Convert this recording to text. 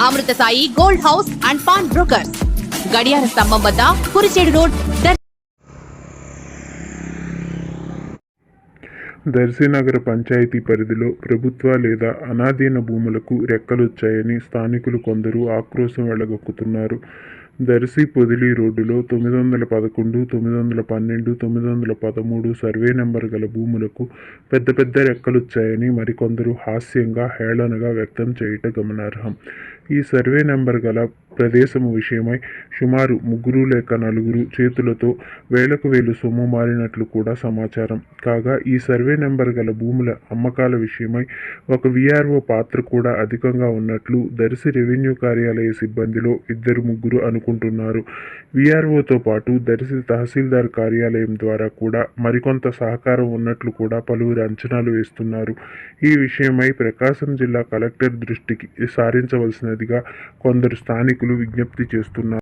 Amrutha Sai gold house and pawn brokers. గడియార స్తంభం వద్ద కురిచేడు రోడ్ దర్- దర్శి నగర పంచాయతీ పరిధిలో ప్రభుత్వ లేదా అనాధీన భూములకు రెక్కలొచ్చాయని స్థానికులు కొందరు ఆక్రోశం వెళ్ళగొక్కుతున్నారు దర్శి పొదిలి రోడ్డులో తొమ్మిది వందల పదకొండు తొమ్మిది వందల పన్నెండు తొమ్మిది వందల పదమూడు సర్వే నెంబర్ గల భూములకు పెద్ద పెద్ద రెక్కలొచ్చాయని మరికొందరు హాస్యంగా హేళనగా వ్యక్తం చేయటం గమనార్హం. ఈ సర్వే నెంబర్ గల ప్రదేశము విషయమై సుమారు ముగ్గురు లేక నలుగురు చేతులతో వేలకు వేలు సొమ్ము మారినట్లు కూడా సమాచారం. కాగా ఈ సర్వే నెంబర్ గల భూముల అమ్మకాల విషయమై ఒక విఆర్ఓ పాత్ర కూడా అధికంగా ఉన్నట్లు దర్శి రెవెన్యూ కార్యాలయ సిబ్బందిలో ఇద్దరు ముగ్గురు అనుకుంటున్నారు. విఆర్ఓతో పాటు దర్శి తహసీల్దార్ కార్యాలయం ద్వారా కూడా మరికొంత సహకారం ఉన్నట్లు కూడా పలువురు అంచనాలు వేస్తున్నారు. ఈ విషయమై ప్రకాశం జిల్లా కలెక్టర్ దృష్టికి సారించవలసినది సారించవలసినదిగా కొందరు స్థానికులు విజ్ఞప్తి చేస్తున్నారు.